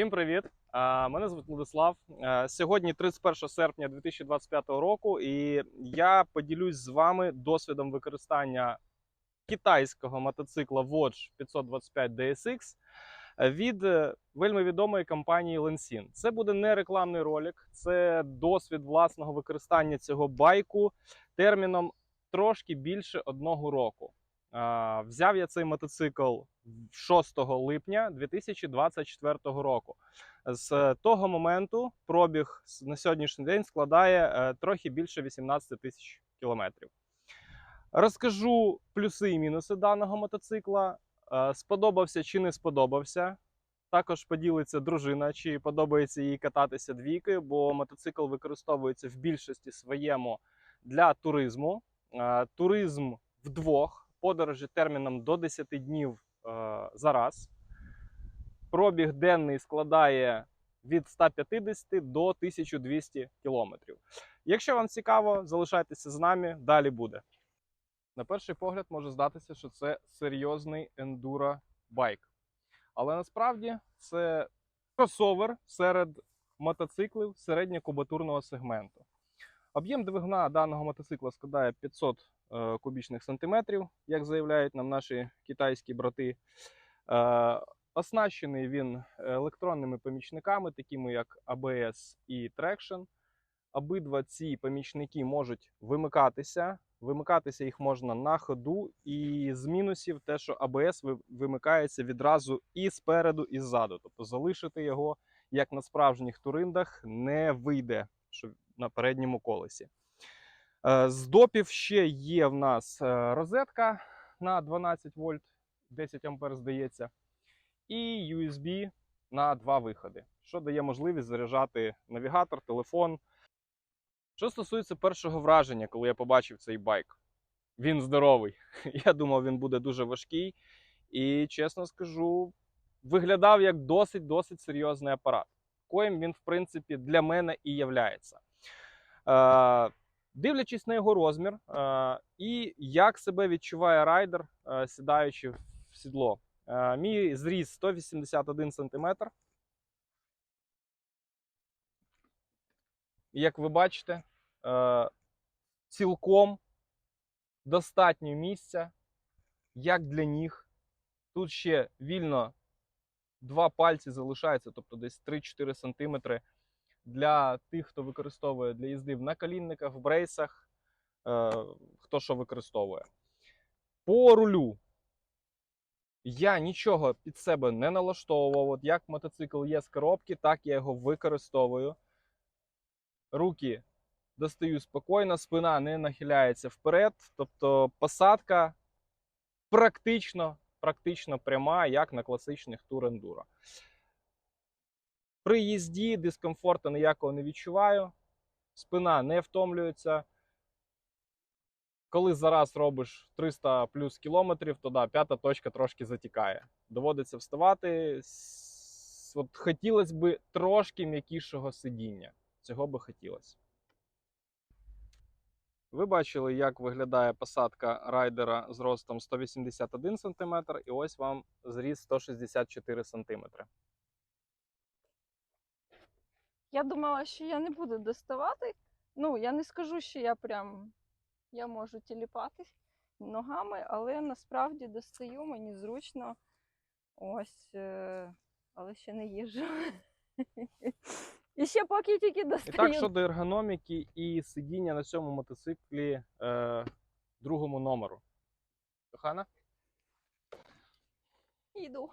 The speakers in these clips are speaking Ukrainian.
Всім привіт! Мене звуть Владислав. Сьогодні 31 серпня 2025 року, і я поділюсь з вами досвідом використання китайського мотоцикла Watch 525 DSX від е, вельми відомої компанії Lensin. Це буде не рекламний ролик, це досвід власного використання цього байку терміном трошки більше одного року. Взяв я цей мотоцикл 6 липня 2024 року. З того моменту пробіг на сьогоднішній день складає е, трохи більше 18 тисяч кілометрів. Розкажу плюси і мінуси даного мотоцикла. Е, Сподобався чи не сподобався. Також поділиться дружина, чи подобається їй кататися двійкою, бо мотоцикл використовується в більшості своєму для туризму. Е, Туризм вдвох, подорожі терміном до 10 днів е, за раз. Пробіг денний складає від 150 до 1200 кілометрів. Якщо вам цікаво, залишайтеся з нами, далі буде. На перший погляд може здатися, що це серйозний ендуро байк. Але насправді це кросовер серед мотоциклів середньокубатурного сегменту. Об'єм двигуна даного мотоцикла складає 500 е, кубічних сантиметрів, як заявляють нам наші китайські брати. Е, Оснащений він електронними помічниками, такими як ABS і Traction. Обидва ці помічники можуть вимикатися. Вимикатися їх можна на ходу. І з мінусів те, що ABS вимикається відразу і спереду, і ззаду. Тобто залишити його, як на справжніх туриндах, не вийде на передньому колесі. Е, З допів ще є в нас е, розетка на 12 вольт, 10 ампер, здається, і USB на два виходи, що дає можливість заряджати навігатор, телефон. Що стосується першого враження, коли я побачив цей байк, він здоровий. Я думав, він буде дуже важкий. І чесно скажу, виглядав як досить-досить серйозний апарат, коїм він, в принципі, для мене і являється. Дивлячись на його розмір е, і як себе відчуває райдер, е, сідаючи в сідло. Е, Мій зріст 181 см. Як ви бачите, цілком достатньо місця, як для ніг. Тут ще вільно два пальці залишаються, тобто десь 3-4 см для тих, хто використовує для їзди в наколінниках, в брейсах, е, хто що використовує. По рулю я нічого під себе не налаштовував. От як мотоцикл є з коробки, так я його використовую. Руки достаю спокійно, спина не нахиляється вперед. Тобто посадка практично, практично пряма, як на класичних тур-ендуро. При їзді дискомфорту ніякого не відчуваю. Спина не втомлюється. Коли зараз робиш 300 плюс кілометрів, то да, п'ята точка трошки затікає. Доводиться вставати. От хотілося б трошки м'якішого сидіння. Цього би хотілося. Ви бачили, як виглядає посадка райдера з ростом 181 см, і ось вам зріст 164 см. Я думала, що я не буду доставати. Ну, я не скажу, що я прям я можу тіліпатись ногами, але насправді достаю, мені зручно. Ось, е, але ще не їжджу. І ще поки тільки достаю. І так щодо ергономіки і сидіння на цьому мотоциклі е, другому номеру. Кохана? Йду.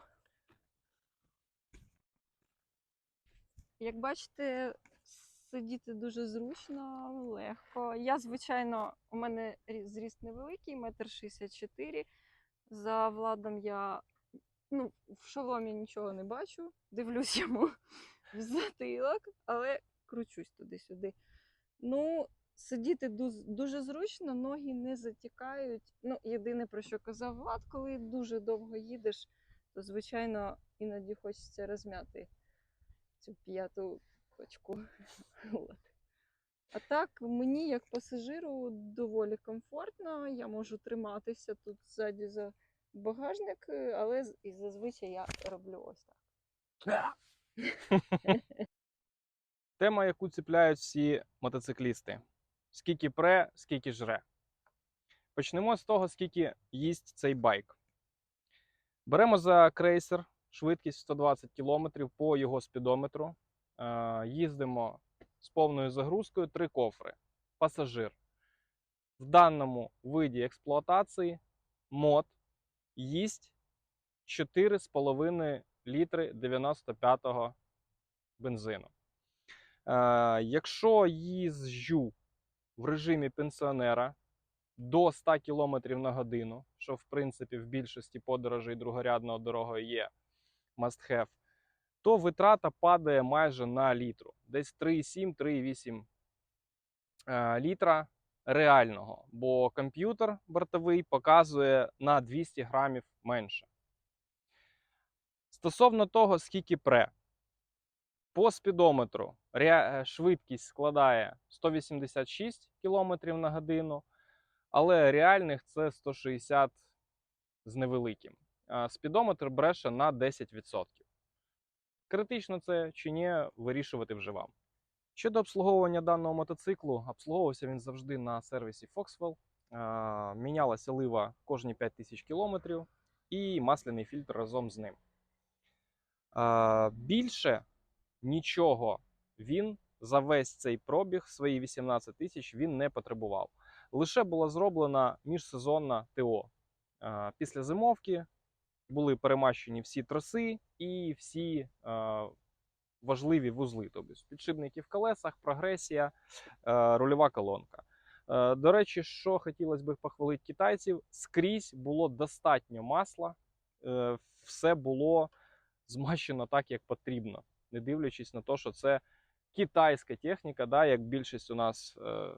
Як бачите, сидіти дуже зручно, легко. Я, звичайно, у мене зріст невеликий, метр шістдесят чотири. За владом я ну, в шоломі нічого не бачу, дивлюсь йому в затилок, але кручусь туди-сюди. Ну, сидіти дуже зручно, ноги не затікають. Ну, єдине про що казав Влад, коли дуже довго їдеш, то звичайно іноді хочеться розм'яти цю п'яту точку. А так, мені як пасажиру доволі комфортно. Я можу триматися тут ззаді за багажник, е, але і зазвичай я роблю ось так. Тема, яку ціпляють всі мотоциклісти: скільки пре, скільки жре. Почнемо з того, скільки їсть цей байк. Беремо за крейсер швидкість 120 км по його спідометру. Е, Їздимо з повною загрузкою три кофри. Пасажир. В даному виді експлуатації мод їсть 4,5 літри 95-го бензину. Е, якщо їжджу в режимі пенсіонера до 100 км на годину, що в принципі в більшості подорожей другорядного дорогою є must have, то витрата падає майже на літру. Десь 3,7-3,8 е, літра реального, бо комп'ютер бортовий показує на 200 грамів менше. Стосовно того, скільки пре, по спідометру е, швидкість складає 186 км на годину, але реальних це 160 з невеликим. Спідометр бреше на 10%. Критично це чи ні, вирішувати вже вам. Щодо обслуговування даного мотоциклу, обслуговувався він завжди на сервісі Foxwell. Мінялася лива кожні 5000 км і масляний фільтр разом з ним. Більше нічого він за весь цей пробіг, свої 18 тисяч, він не потребував. Лише була зроблена міжсезонна ТО. Після зимовки були перемащені всі троси і всі е, важливі вузли, тобто підшипники в колесах, прогресія, е, рульова колонка. Е, До речі, що хотілося б похвалити китайців, скрізь було достатньо масла, е, все було змащено так, як потрібно не дивлячись на те, що це китайська техніка, да, як більшість у нас е,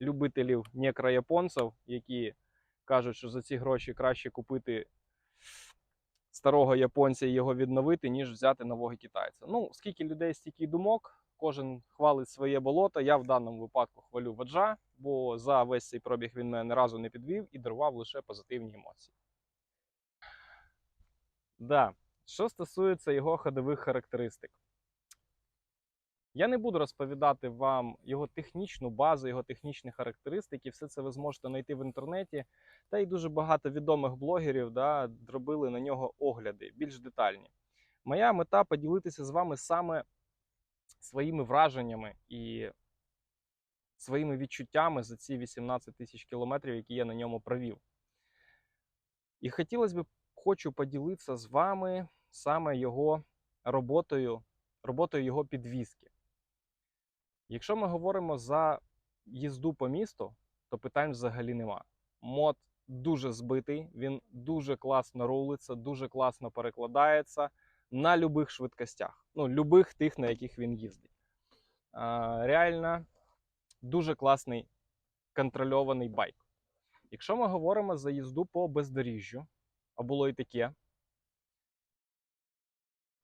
любителів некрояпонців, які кажуть, що за ці гроші краще купити старого японця і його відновити, ніж взяти нового китайця. Ну, скільки людей, стільки думок, кожен хвалить своє болото. Я в даному випадку хвалю ваджа, бо за весь цей пробіг він мене ні разу не підвів і дарував лише позитивні емоції. Да. Що стосується його ходових характеристик, я не буду розповідати вам його технічну базу, його технічні характеристики. Все це ви зможете знайти в інтернеті. Та й дуже багато відомих блогерів да, робили на нього огляди більш детальні. Моя мета поділитися з вами саме своїми враженнями і своїми відчуттями за ці 18 тисяч кілометрів, які я на ньому провів. І хотілося б хочу поділитися з вами саме його роботою, роботою його підвіски. Якщо ми говоримо за їзду по місту, то питань взагалі нема. Мод дуже збитий, він дуже класно рулиться, дуже класно перекладається на любих швидкостях. Ну, любих тих, на яких він їздить. А, реально дуже класний контрольований байк. Якщо ми говоримо за їзду по бездоріжжю, а було і таке,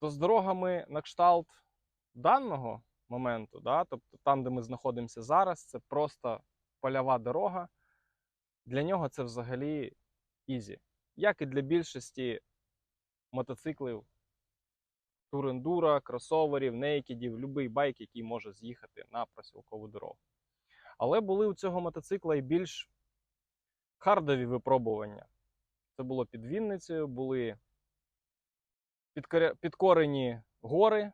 то з дорогами на кшталт даного моменту, да, тобто там, де ми знаходимося зараз, це просто польова дорога. Для нього це взагалі ізі. Як і для більшості мотоциклів, турендура, кросоверів, нейкідів, будь-який байк, який може з'їхати на просілкову дорогу. Але були у цього мотоцикла і більш хардові випробування. Це було під Вінницею, були підкорені гори.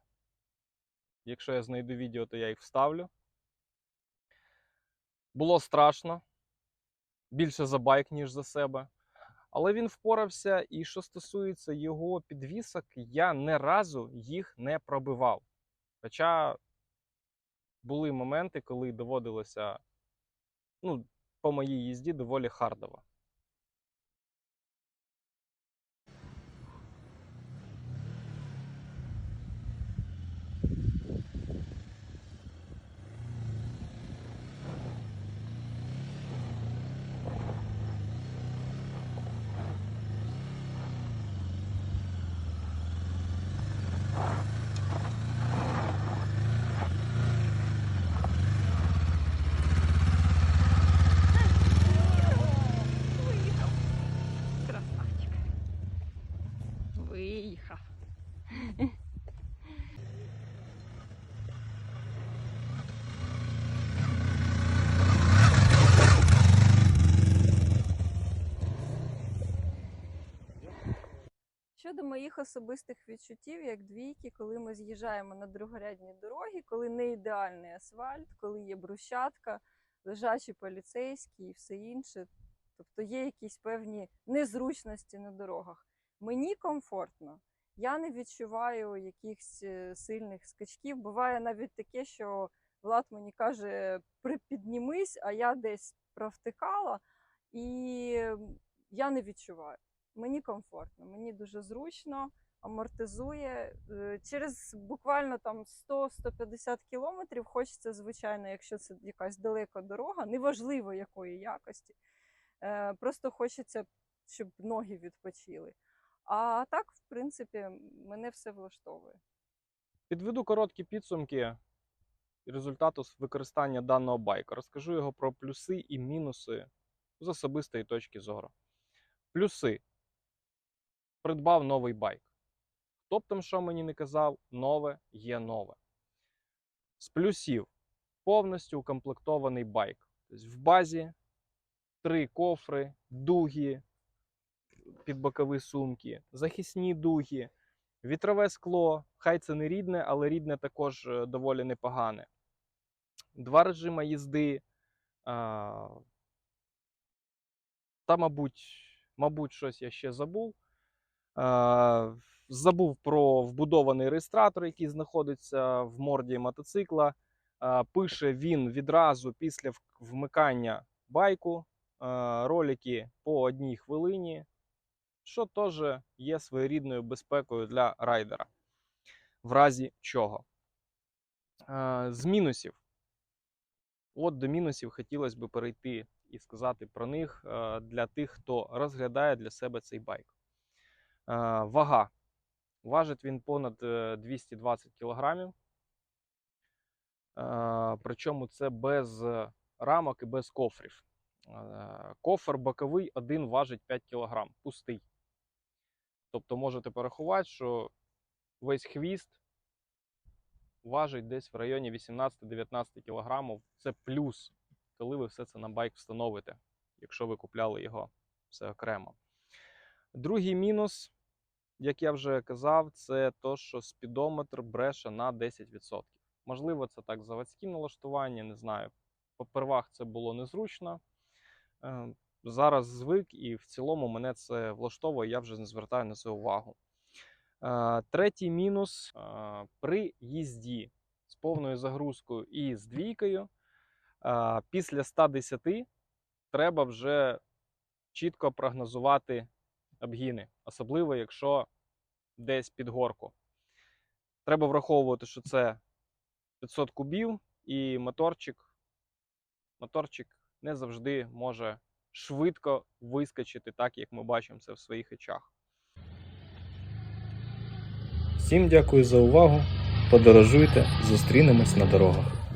Якщо я знайду відео, то я їх вставлю. Було страшно. Більше за байк, ніж за себе. Але він впорався, і що стосується його підвісок, я не разу їх не пробивав. Хоча були моменти, коли доводилося, ну, по моїй їзді доволі хардово. Щодо моїх особистих відчуттів, як двійки, коли ми з'їжджаємо на другорядні дороги, коли не ідеальний асфальт, коли є брусчатка, лежачі поліцейські і все інше. Тобто є якісь певні незручності на дорогах. Мені комфортно. Я не відчуваю якихось е, сильних скачків. Буває навіть таке, що Влад мені каже, припіднімись, а я десь провтикала, і я не відчуваю. Мені комфортно, мені дуже зручно, амортизує. Е, Через буквально там 100-150 кілометрів хочеться, звичайно, якщо це якась далека дорога, неважливо якої якості. е, Просто хочеться, щоб ноги відпочили. А так, в принципі, мене все влаштовує. Підведу короткі підсумки результату використання даного байка. Розкажу його про плюси і мінуси з особистої точки зору. Плюси. Придбав новий байк. Хто б там що мені не казав, нове є нове. З плюсів повністю укомплектований байк. Тобто в базі три кофри, дуги під бокові сумки, захисні дуги, Вітрове скло, хай це не рідне, але рідне також е, доволі непогане. Два режими їзди. Та, мабуть, мабуть, щось я ще забув. А, забув про вбудований реєстратор, який знаходиться в морді мотоцикла. Пише він відразу після вмикання байку. Ролики по одній хвилині що теж є своєрідною безпекою для райдера. В разі чого. Е, З мінусів. От до мінусів хотілося б перейти і сказати про них е, для тих, хто розглядає для себе цей байк. Е, Вага. Важить він понад е, 220 кг. Причому це без рамок і без кофрів. Е, Кофр боковий один важить 5 кг, пустий. Тобто можете порахувати, що весь хвіст важить десь в районі 18-19 кг. Це плюс, коли ви все це на байк встановите, якщо ви купляли його все окремо. Другий мінус, як я вже казав, це то, що спідометр бреше на 10%. Можливо, це так заводські налаштування, не знаю. Попервах це було незручно. Е, Зараз звик, і в цілому мене це влаштовує, я вже не звертаю на це увагу. Е, Третій мінус е, при їзді з повною загрузкою і з двійкою. е, Після 110 треба вже чітко прогнозувати обгіни, особливо якщо десь під горку. Треба враховувати, що це 500 кубів, і моторчик, моторчик не завжди може швидко вискочити, так як ми бачимо це в своїх очах. Всім дякую за увагу. Подорожуйте, зустрінемось на дорогах.